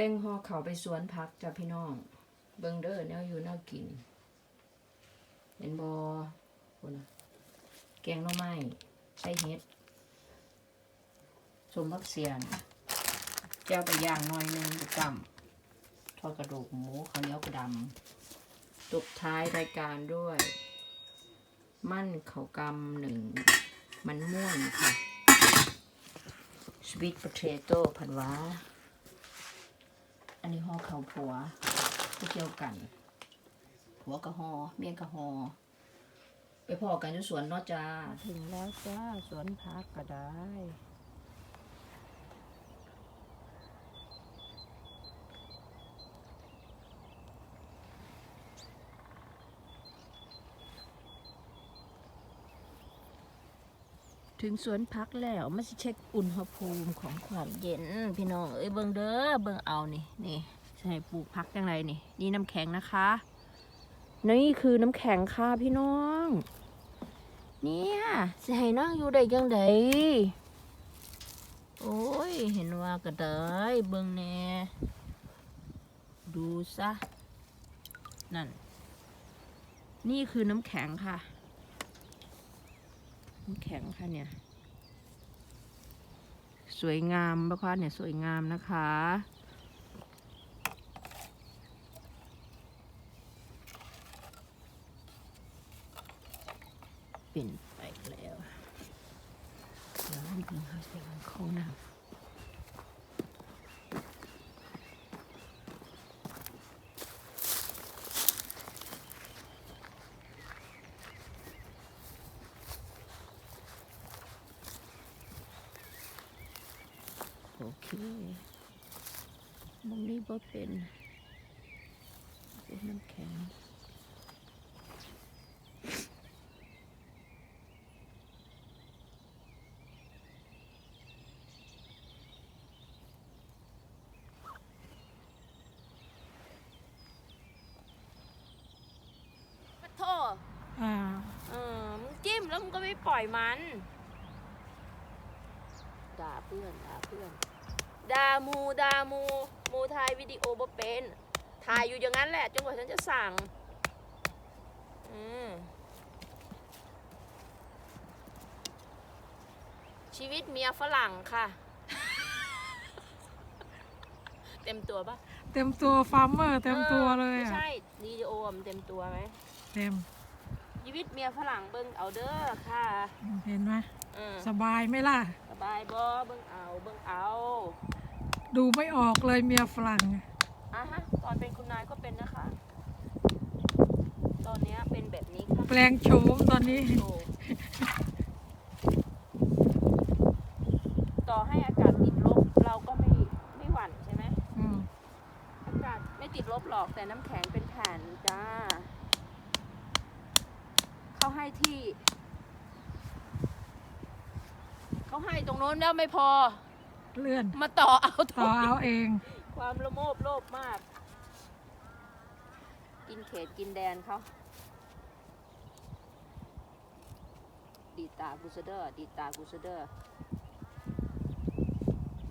แต่งห่อเขาไปสวนพักจ้ะพี่น้อง เบิงเด้อแนวอยู่แนวกิน เห็นบอคนน่ะแกงหน่อไม้ใส่เห็ดสมบักเสียนแจ้วไปย่างหน่อยหนึงกำทอดกระดูกหมูข้าวเหนียวกระดำตบท้ายรายการด้วย มั่นเขาวกำหนึ่ง มันม่วงค่ะสวีทโพเทโต้ผัดหวา อันนี้ห่อข้าวผัวที่เกี่ยวกัน ผัวกะหอเมียกะหอไปพอกันอยู่สวนเนอจ้า ถึงแล้วจ้า สวนพักก็ได้ ถึงสวนพักแล้วมาเช็คอุณหภูมิของความเย็น พี่น้องเอ้ยเบิ่งเด้อเบิ่งเอานี่นี่ใช่ปลูกพักจังไรนี่ นี่น้ำแข็งนะคะ นี่คือน้ำแข็งค่ะพี่น้อง เนี่ยให้นั่งอยู่ได้จังไดโอ้ย เห็นว่าก็ได้เบิ่งแน่ดูซะนั่น นี่คือน้ำแข็งค่ะ แข็งค่ะเนี่ย สวยงามนะคะเนี่ยสวยงามนะคะ เปลี่ยนไปแล้วแล้วนี่เป็นข้าวเสียงของน้ำโอ เคมองนี้บ่เป็นเป็นน้ำแข็งปะโทอ่าเออมึงจิ้มแล้วมึงก็ไม่ปล่อยมัน ด่าเพื่อนด่าเพื่อน ด่ามูด่ามูมูถ่ายวิดีโอบ่เป็นถ่ายอยู่อย่างนั้นแหละจนกว่าฉันจะสั่ง อืมชีวิตเมียฝรั่งค่ะ เต็มตัวปะเต็มตัวฟาร์มเมอร์เต็มตัวเลยไม่อะใช่วิดีโออะมันเต็มตัวไหมเต็มชีวิตเมียฝรั่งเบิ่งเอาเด้อค่ะเห็นไหมอืมสบายไหมล่ะ สบายบ่เบิ่งเอาเบิ่งเอา ดูไม่ออกเลยเมียฝรั่งอะฮะตอนเป็นคุณนายก็เป็นนะคะ ตอนเนี้ยเป็นแบบนี้ค่ะแปลงโฉมตอนนี้ โอ้ต่อให้อากาศติดลบเราก็ไม่ไม่หวั่นใช่ไหมอืมอากาศไม่ติดลบหรอกแต่น้ำแข็งเป็นแผ่นจ้า เขาให้ที่ เขาให้ตรงโน้นแล้วไม่พอ เลื่อนมาต่อเอาตรต่องนี้เอาเอง ความละโมบโลภมาก กินเขตกินแดนเขาดีตากูเสเดอร์ดีตากูเสเดอร์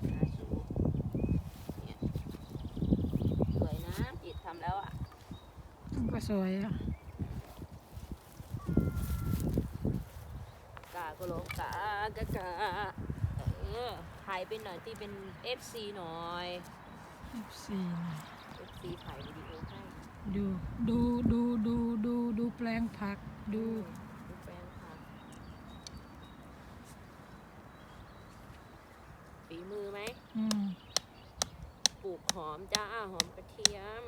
หาสู้เนี่ยสวยนะจิตทำแล้วอะก็สวยอะกาก็ลงกากากาเออ ถ่ายเป็นหน่อยที่เป็น FC หน่อยสี่ FC ถ่ายวิดีโอให้ดูดูดูดูดูดูแปลงผักดูดูแปลงค่ะฝีมือไหมอืมปลูกหอมจ้าหอมกระเทียม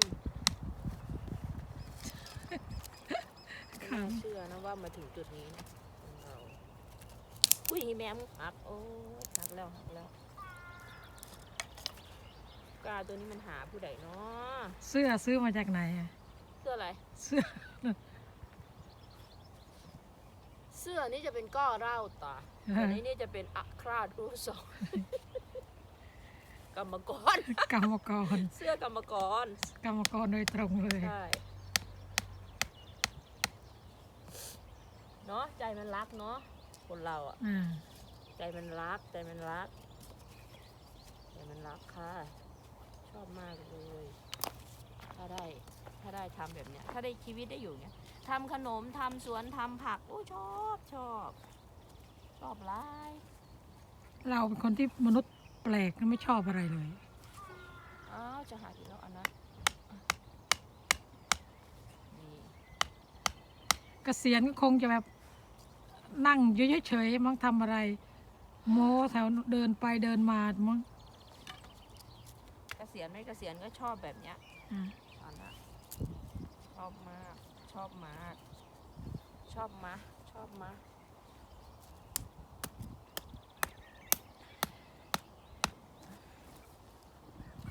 ไม่น่าเชื่อนะว่ามาถึงจุดนี้นะข องเราอุ้ยแมมหักโอ้ยหักแล้วหักแล้วกาตัวนี้มันหาผู้ใดเนาะเสื้อซื้อมาจากไหนอะเสื้ออะไร เสื้อ เสื้อนี่จะเป็นก้อเล่าตาแต่นี้นี่จะเป็นอัคราดูสองกรรมกร กรรมกร เสื้อกรรมกร กรรมกรโดยตรงเลย ใช่ เนาะใจมันรักเนาะ คนเราอะอ่าใจมันรัก ใจมันรัก ใจมันรักค่ะ ชอบมากเลย ถ้าได้ ถ้าได้ทำแบบเนี้ย ถ้าได้ชีวิตได้อยู่เนี้ยทำขนมทำสวนทำผักโอ้ชอบชอบชอบหลายเราเป็นคนที่มนุษย์แปลกไม่ชอบอะไรเลย อ้าวจะหากินแล้วอันนั้นนี่เกษียณก็คงจะแบบ นั่งอยู่เฉยๆมั้งทำอะไร โม้แถวเดินไปเดินมามั้งเกษียณไม่เกษียณก็ชอบแบบเนี้ยอ่าอันนั้นชอบมาก ชอบมาก ชอบมะชอบมะ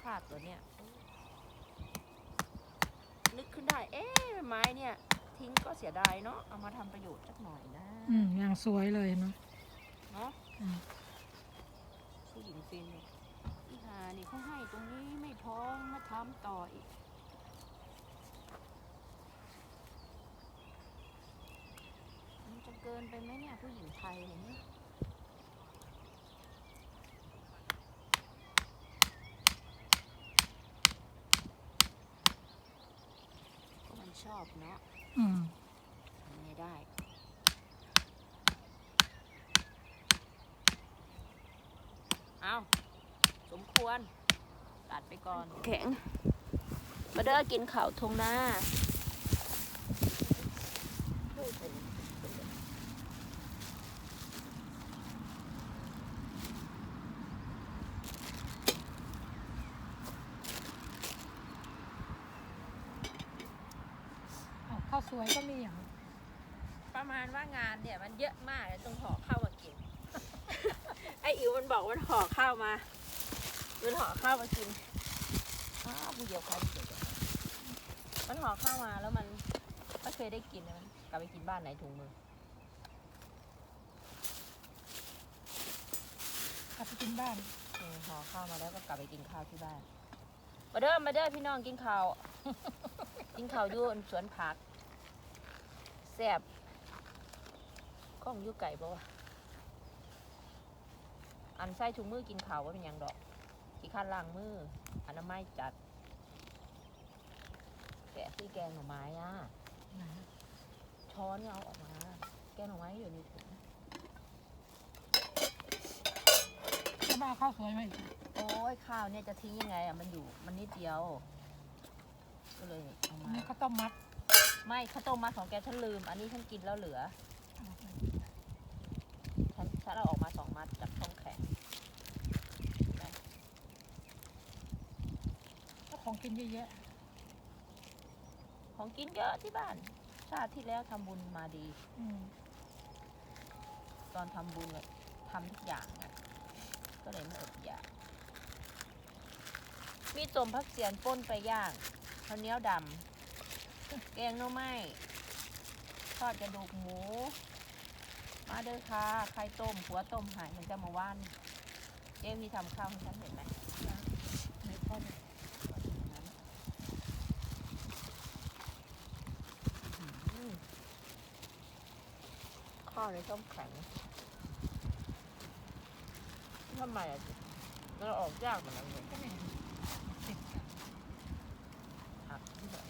ขาดตัวเนี้ยนึกขึ้นได้ เอ๊ะไม้เนี่ย ทิ้งก็เสียดายเนาะเอามาทำประโยชน์สักหน่อยนะ อืมอย่างสวยเลยเนาะเนาะอืมผู้หญิงฟินเนี่ยอีหานี่เขาให้ตรงนี้ไม่พอมาทำต่ออีกมันจะเกินไปไหมเนี่ยผู้หญิงไทยเนี่ยก็มันชอบเนาะอืม ทำไงได้ เอาสมควร ตัดไปก่อน แข็ง มาเด้อกินข่าวทงหน้าอ้าวข้าวสวยก็มีอย่างประมาณว่างานเนี่ยมันเยอะมากเลยต้องห่อข้าวมากินไออิ๋วมันบอกว่าห่อข้าวมามันห่อข้าวมากินอ้าวผู้เดียวใครผู้เดียวมันห่อข้าวมาแล้วมันไม่เคยได้กินเลยมันกลับไปกินบ้านไหนถุงมือกลับไปกินบ้านเออห่อข้าวมาแล้วก็กลับไปกินข้าวที่บ้าน มาเด้อมาเด้อพี่น้องกินข้าว กินข้าวอยู่สวนผักแซ่บกล้องอยู่ไก่ปะวะ อันใส่ถุงมือกินข้าวว่าเป็นหยังดอกขี้ข้านล้างมืออนามัยจัดแกะซี่แกงหน่อไม้อะช้อนเอาออกมา แกงหน่อไม้อยู่ในถุงถ้าบ้าข้าวสวยไหมโอ้ยข้าวเนี่ยจะทิ้งยังไงอะมันอยู่มันนิดเดียว ก็เลยเอาอันมานี้ข้าวต้มมัด ไม่ข้าวต้มมัดของแกฉันลืม อันนี้ฉันกินแล้วเหลือ ฉันฉันเอาออกมาสองมัดจากช่องแข็ง ก็ ของกินเยอะแยะ ของกินเยอะที่บ้าน ชาติที่แล้วทำบุญมาดี อืมตอนทำบุญเนี่ยทำทุกอย่างอะก็เลยไม่อดอยาก มีต้มผักเสียนป่นไปย่างข้าวเหนียวดำ แกงหน่อไม้ ทอดกระดูกหมู มาเด้อค่ะ ไข่ต้ม หัวต้มหายมันจะมาว่าน เจมนี่ทำข้าวให้ฉันเห็นไหมในทอดอืม ข้าวในต้มแข็งทำไมอะมันออกยากเหมือนกันเลยก็ไม่เห็นติดกันผักที่แบบ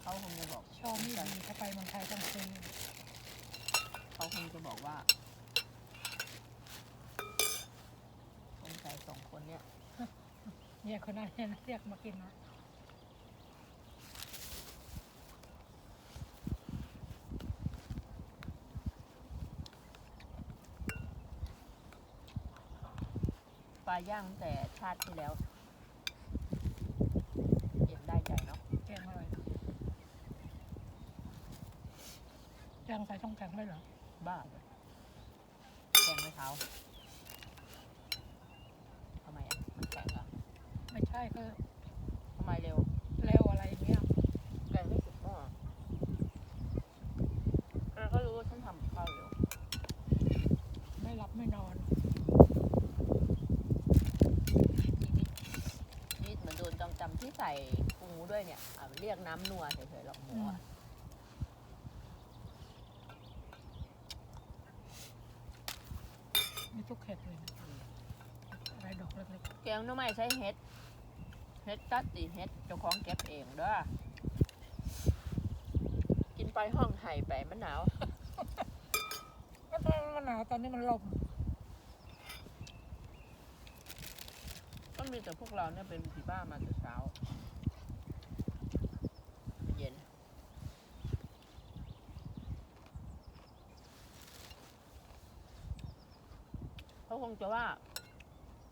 เขาคงจะบอกชอบไม่ดีถ้าไปเมืองไทยต้องซื้อเขาคงจะบอกว่าสงสัยสองคนเนี้ยเนี่ยคนนั้นเนี่ยเรียกมากินนะ ลาย่างตั้งแต่ชาติที่แล้วเห็นได้ใจเนาะแกงอร่อยนะแกงใส่ช่องแข็งไม่เหรอบ้าเลยแกงไม่เท้าทำไมอะมันแข็งเหรอะไม่ใช่ก็ทำไมเร็ว เร็วอะไรอย่างเงี้ย แกงไม่สุกหม้อแกก็รู้ว่าฉันทำข้าวเร็ว ไม่หลับไม่นอน นี่เหมือนโดนจองจำที่ใส่ปูด้วย เนี่ยอะเรียกน้ำนัวเฉยๆหรอกหมูอะทุกเห็ดเลยนะอะไรดอกเล็กแกงหน้ำไม้ใช้เห็ด เห็ดตัดตีเห็ดเจ้าของเก็บเองเด้อกินไปห้องไห่ไปมันหนาว ๆก็ตอนมันหนาวตอนนี้มันลมก็มีแต่พวกเราเนี่ยเป็นผีบ้ามาแต่เช้า เย็น เขาคงจะว่า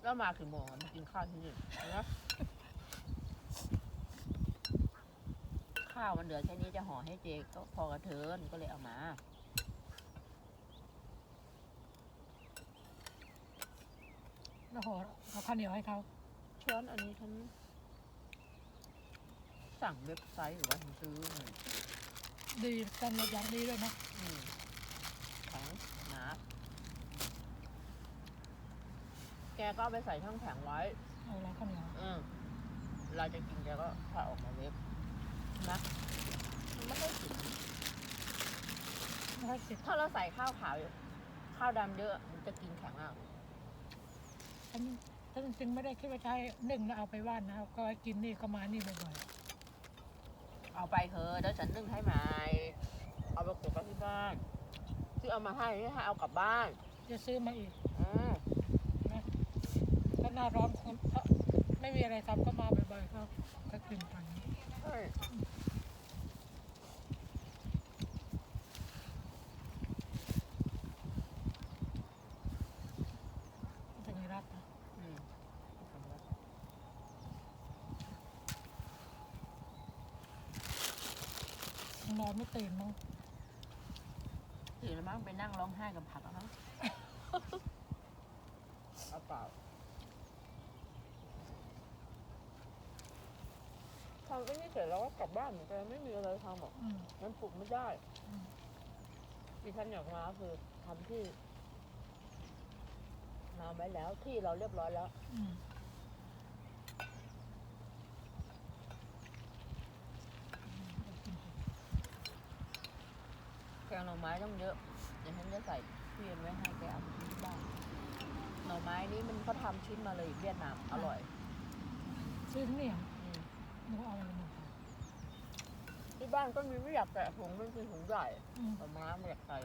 เรามากี่โมงอะมากินข้าวที่นี่นะข้าวมันเหลือแค่นี้จะห่อให้เจก็พอกระเทินก็เลยเอามาแล้วห่อเอาข้าวเหนียวให้เขาช้อนอันนี้ฉันสั่งเว็บไซต์หรือว่าฉันซื้อมาดีกันอย่างดีด้วยนะอืมแข็งหนา แกก็เอาไปใส่ช่องแข็งไว้ เอาอะไรข้าวเหนียวอืมเวลาจะกินแกก็พาออกมาเว็บนะมันไม่ได้กินไม่ค่อยสิบถ้าเราใส่ข้าวขาวข้าวดำเยอะมันจะกินแข็งมากฉันฉันจริงๆไม่ได้คิดว่าใช้นึ่งแล้วเอาไปว่านนะก็ไว้กินนี่ก็มานี่บ่อยเอาไปเถอะแล้วฉันนึ่งให้ใหม่เอาไปเก็บไว้ที่บ้านที่เอามาให้ไม่ให้เอากลับบ้าน ๆจะซื้อมาอีกอืมนะถ้าห น้าร้อนคนถ้าไม่มีอะไรทำก็มาบ่อยๆเขาก็กินกันใช่จะไงรักนะอืมนอนไม่ตื่นมั้งตื่นแล้วมั้งไปนั่งร้องไห้กับผักแล้วมั้ง เอาเปล่า ทำไอ้นี่เสร็จแล้วก็กลับบ้านเหมือนกันไม่มีอะไรทำหรอกอืม มันปลุกไม่ได้อืม ดิฉันอยากมาคือทำที่มาไว้แล้วที่เราเรียบร้อยแล้ว อืมแกงหน่อไม้ต้องเยอะเดี๋ยวฉันจะใส่ทุเรียนไว้ให้แกเอาไปกินที่บ้านหน่อไม้นี้มันเขาทำชิ้นมาเลยเวียดนามอร่อยซื้อที่นี่เหรออื มนึกว่าเอาอะไรมาที่บ้านก็มีไม่อยากแกะถุงมันเป็นถุงใหญ่อืมหน่ม้ไม่อยากใส่